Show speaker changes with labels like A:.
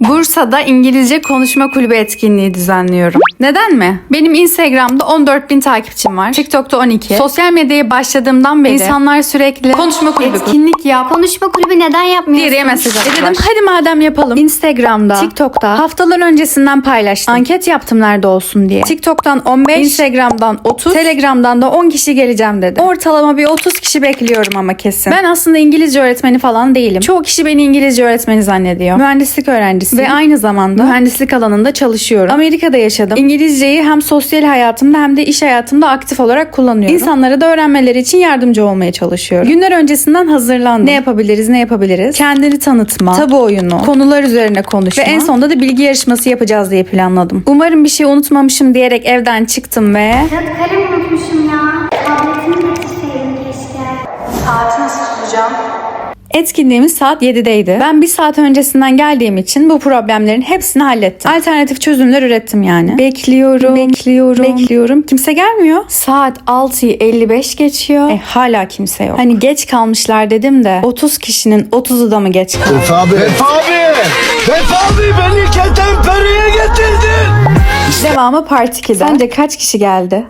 A: Bursa'da İngilizce konuşma kulübü etkinliği düzenliyorum. Neden mi? Benim Instagram'da 14 bin takipçim var. TikTok'ta 12. Sosyal medyaya başladığımdan beri insanlar sürekli konuşma kulübü etkinlik yap
B: Konuşma kulübü neden yapmıyorsun?
A: diye mesaj attılar. E dedim hadi madem yapalım. Instagram'da, TikTok'ta haftalar öncesinden paylaştım. Anket yaptım nerede olsun diye. TikTok'tan 15, Instagram'dan 30, Telegram'dan da 10 kişi geleceğim dedi. Ortalama bir 30 kişi bekliyorum ama kesin. Ben aslında İngilizce öğretmeni falan değilim. Çoğu kişi beni İngilizce öğretmeni zannediyor. Mühendislik öğrencisiyim ve aynı zamanda mühendislik alanında çalışıyorum. Amerika'da yaşadım. İngilizceyi hem sosyal hayatımda hem de iş hayatımda aktif olarak kullanıyorum. İnsanlara da öğrenmeleri için yardımcı olmaya çalışıyorum. Günler öncesinden hazırlandım. Ne yapabiliriz, ne yapabiliriz? Kendini tanıtma, tabu oyunu, konular üzerine konuşma ve en sonunda da bilgi yarışması yapacağız diye planladım. Umarım bir şey unutmamışım diyerek evden çıktım ve
B: Ya kalem unutmuşum ya. Tabletimi getirseydim keşke.
A: Saati nasıl tutacağım? Etkinliğimiz saat 7'deydi. Ben bir saat öncesinden geldiğim için bu problemlerin hepsini hallettim. Alternatif çözümler ürettim yani. Bekliyorum, bekliyorum, bekliyorum. Kimse gelmiyor. Saat 6'yı 55 geçiyor. E hala kimse yok. Hani geç kalmışlar dedim de 30 kişinin 30'u da mı geç kaldı?
C: Vefa abi. Vefa abi. Vefa abi beni ketenpereye getirdin.
A: Devamı part 2'de. Sence kaç kişi geldi?